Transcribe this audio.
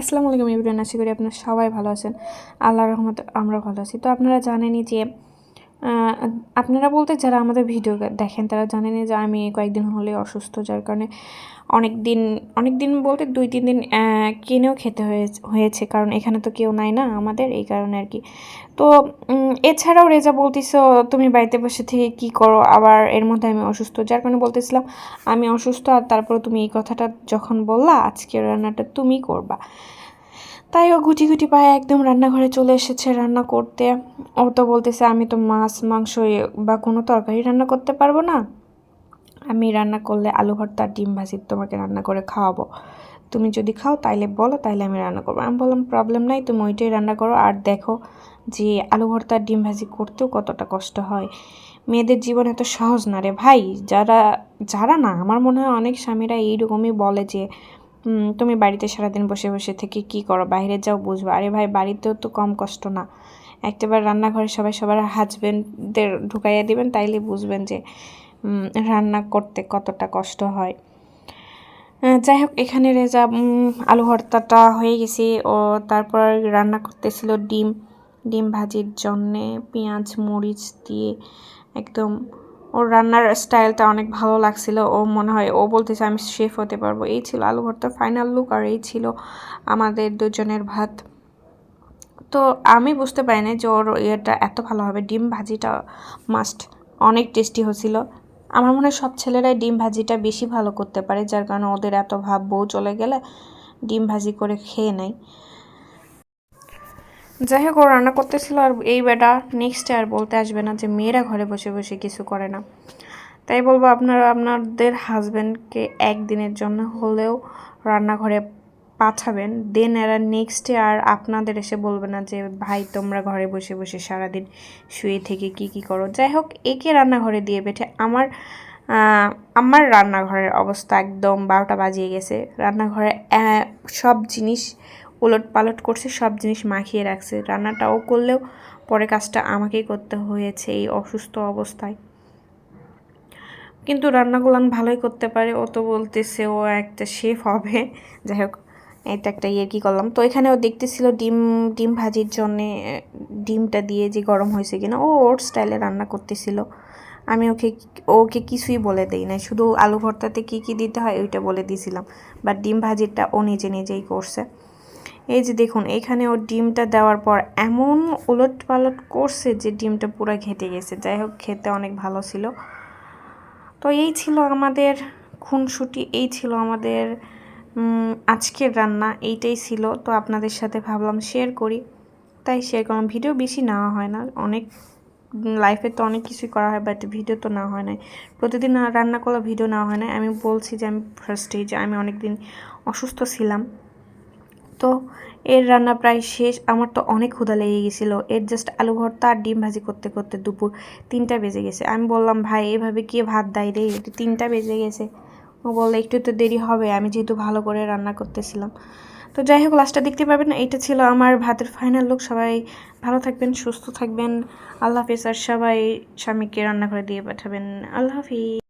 আসসালামু আলাইকুম ইবরান আশা করি আপনারা সবাই ভালো আছেন। আল্লাহ রহমত আমরা ভালো আছি। তো আপনারা জানেনই যে আপনারা বলতে যারা আমাদের ভিডিও দেখেন, তারা জানেনই যে আমি কয়েকদিন হলে অসুস্থ, যার কারণে অনেক দিন অনেক দিন বলতে দুই, তিন দিন কিনেও খেতে হয়ে- হয়েছে, কারণ এখানে তো কেউ নাই না আমাদের, এই কারণে আর কি। তো এছাড়াও রেজা বলতেছো তুমি বাড়িতে বসে থেকে কি করো? আবার এর মধ্যে আমি অসুস্থ। যার কারণে বলতেছিলাম, আমি অসুস্থ, আর তারপরে তুমি এই কথাটা যখন বললা, আজকের রান্নাটা তুমি করবা। তাই ও গুটি গুটি পায়ে একদম রান্নাঘরে চলে এসেছে রান্না করতে। ও তো বলতেছে আমি তো মাছ মাংস বা কোনো তরকারি রান্না করতে পারব না। আমি রান্না করলে আলু ভর্তা ডিম ভাজি তোমাকে রান্না করে খাওয়াবো। তুমি যদি খাও তাইলে বলো তাইলে আমি রান্না করব। আমি বললাম প্রবলেম নাই তুমি ওইটাই রান্না করো। আর দেখো যে আলু ভর্তা ডিম ভাজি করতেও কতটা কষ্ট হয়। মেয়েদের জীবন এত সহজ না রে ভাই। যারা যারা না আমার মনে হয় অনেক স্বামীরা এইরকমই বলে যে "হুম, তুমি বাড়িতে সারাদিন বসে বসে থেকে কি করো? বাইরে যাও, বুঝব। আরে ভাই, বাড়িতেও তো কম কষ্ট না। একটাবার রান্নাঘরে সবাই সবার হাজবেন্ডদের ঢুকাইয়া দিবেন, তাইলে বুঝবেন যে রান্না করতে কতটা কষ্ট হয়। যাই হোক, এখানে রেজা আলু ভর্তাটা হয়ে গেছে। ও তারপর রান্না করতেছিল ডিম। ডিম ভাজির জন্যে পেঁয়াজ, মরিচ দিয়ে একদম ওর রান্নার স্টাইলটা অনেক ভালো লাগছিল। ও মনে হয়, ও বলতেছে আমি শেফ হতে পারব। এই ছিল আলু ভর্তার ফাইনাল লুক আর এই ছিল আমাদের দুজনের ভাত। তো আমি বুঝতে পারি পারিনি যে ওর ইয়েটা এত ভালো হবে। ডিম ভাজিটা মাস্ট অনেক টেস্টি হয়েছিল আমার মনে হয় সব ছেলেরাই ডিম ভাজিটা বেশি ভালো করতে পারে, যার কারণে ওদের এত ভাব বউ চলে গেলে ডিম ভাজি করে খেয়ে নেয়। যাই হোক ও রান্না করতেছিল আর এই বেটা নেক্সট আর বলতে আসবে না যে মেয়েরা ঘরে বসে বসে কিছু করে না। তাই বলব আপনারা, আপনাদের হাজব্যান্ডকে একদিনের জন্য হলেও রান্নাঘরে পাঠাবেন। দেন এরা নেক্সটে আর আপনাদের এসে বলবে না যে, ভাই, তোমরা ঘরে বসে বসে সারাদিন শুয়ে থেকে কি কি করো? যাই হোক একে রান্নাঘরে দিয়ে বেঠে আমার আমার রান্নাঘরের অবস্থা একদম বারোটা বাজিয়ে গেছে। রান্নাঘরে সব জিনিস উলট পালট করছে, সব জিনিস মাখিয়ে রাখছে। রান্নাটাও করলেও পরে কাজটা আমাকেই করতে হয়েছে এই অসুস্থ অবস্থায়। কিন্তু রান্নাগুলো ভালোই করতে পারে, ও তো বলতেছে ও একটা শেফ হবে। যাই হোক, এটা একটা ইয়ে কি করলাম? তো এখানেও দেখতেছিল ডিম ডিম ভাজির জন্যে, ডিমটা দিয়ে যে গরম হয়েছে কিনা, ও ওর স্টাইলে রান্না করতেছিল। আমি ওকে ওকে কিছুই বলে দেই না শুধু আলু ভর্তাতে কী কী দিতে হয় ওইটা বলে দিয়েছিলাম বাট ডিম ভাজিরটা ও নিজে নিজেই করছে। এই যে দেখুন, এখানে ওর ডিমটা দেওয়ার পর এমন উলট পালট করছে যে ডিমটা পুরো ঘেটে গেছে। যাই হোক, খেতে অনেক ভালো ছিল। তো এই ছিল আমাদের খুনসুটি, এই ছিল আমাদের আজকের রান্না, এইটাই ছিল। তো আপনাদের সাথে ভাবলাম শেয়ার করি। তাই শেয়ার করলাম। ভিডিও বেশি নেওয়া হয় না। অনেক লাইফে তো অনেক কিছুই করা হয় বাট ভিডিও তো না হয় না প্রতিদিন রান্না করলে ভিডিও না হয় না আমি বলছি যে, আমি ফার্স্টে যে আমি অনেক দিন অসুস্থ ছিলাম। তো এর রান্না প্রায় শেষ। আমার তো অনেক ক্ষুধা লেগে গেছিল। এর জাস্ট আলু ভর্তা আর ডিম ভাজি করতে করতে দুপুর তিনটা বেজে গেছে। আমি বললাম, ভাই, এভাবে কে ভাত দেয় রে? একটু তিনটা বেজে গেছে। ও বলল, একটু তো দেরি হবে। আমি যেহেতু ভালো করে রান্না করতেছিলাম। তো যাই হোক লাস্টটা দেখতে পাবেন। এইটা ছিল আমার ভাতের ফাইনাল লুক সবাই ভালো থাকবেন, সুস্থ থাকবেন। আল্লাহ হাফিজ। আর সবাই স্বামীকে রান্না করে দিয়ে পাঠাবেন। আল্লাহ হাফিজ।